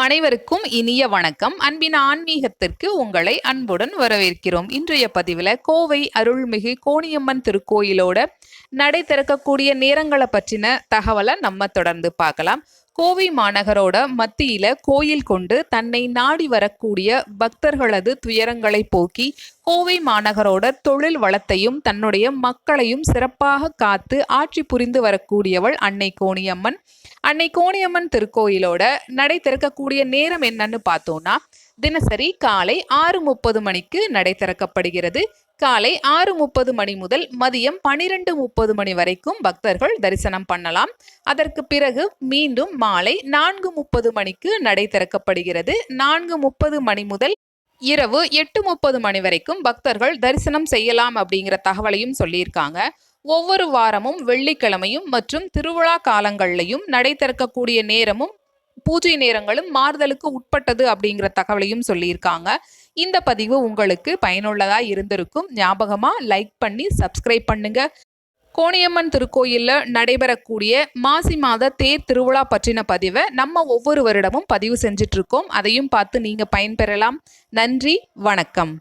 அனைவருக்கும் இனிய வணக்கம். அன்பின் ஆன்மீகத்திற்கு உங்களை அன்புடன் வரவேற்கிறோம். இன்றைய பதிவில் கோவை அருள்மிகு கோணியம்மன் திருக்கோயிலோட நடை திறக்கக்கூடிய நேரங்களை பற்றின தகவலை நம்ம தொடர்ந்து பார்க்கலாம். கோவை மாநகரோட மத்தியில கோயில் கொண்டு தன்னை நாடி வரக்கூடிய பக்தர்களது துயரங்களை போக்கி கோவை மாநகரோட தொழில் வளத்தையும் தன்னுடைய மக்களையும் சிறப்பாக காத்து ஆட்சி புரிந்து வரக்கூடியவள் அன்னை கோணியம்மன். அன்னை கோணியம்மன் திருக்கோயிலோட நடை திறக்கக்கூடிய நேரம் என்னன்னு பார்த்தோம்னா தினசரி காலை ஆறு முப்பது மணிக்கு நடை திறக்கப்படுகிறது. காலை ஆறு முப்பது மணி முதல் மதியம் பனிரெண்டு முப்பது மணி வரைக்கும் பக்தர்கள் தரிசனம் பண்ணலாம். அதற்கு பிறகு மீண்டும் மாலை நான்கு முப்பது மணிக்கு நடை திறக்கப்படுகிறது. நான்கு முப்பது மணி முதல் இரவு எட்டு முப்பது மணி வரைக்கும் பக்தர்கள் தரிசனம் செய்யலாம் அப்படிங்கிற தகவலையும் சொல்லியிருக்காங்க. ஒவ்வொரு வாரமும் வெள்ளிக்கிழமையும் மற்றும் திருவிழா காலங்கள்லையும் நடை திறக்கக்கூடிய நேரமும் பூஜை நேரங்களும் மாறுதலுக்கு உட்பட்டது அப்படிங்கிற தகவலையும் சொல்லியிருக்காங்க. இந்த பதிவு உங்களுக்கு பயனுள்ளதா இருந்திருக்கும். ஞாபகமா லைக் பண்ணி சப்ஸ்கிரைப் பண்ணுங்க. கோணியம்மன் திருக்கோயிலில் நடைபெறக்கூடிய மாசி மாத தேர் திருவிழா பற்றின பதிவை நம்ம ஒவ்வொரு வருடமும் பதிவு செஞ்சிட்ருக்கோம். அதையும் பார்த்து நீங்கள் பயன்பெறலாம். நன்றி வணக்கம்.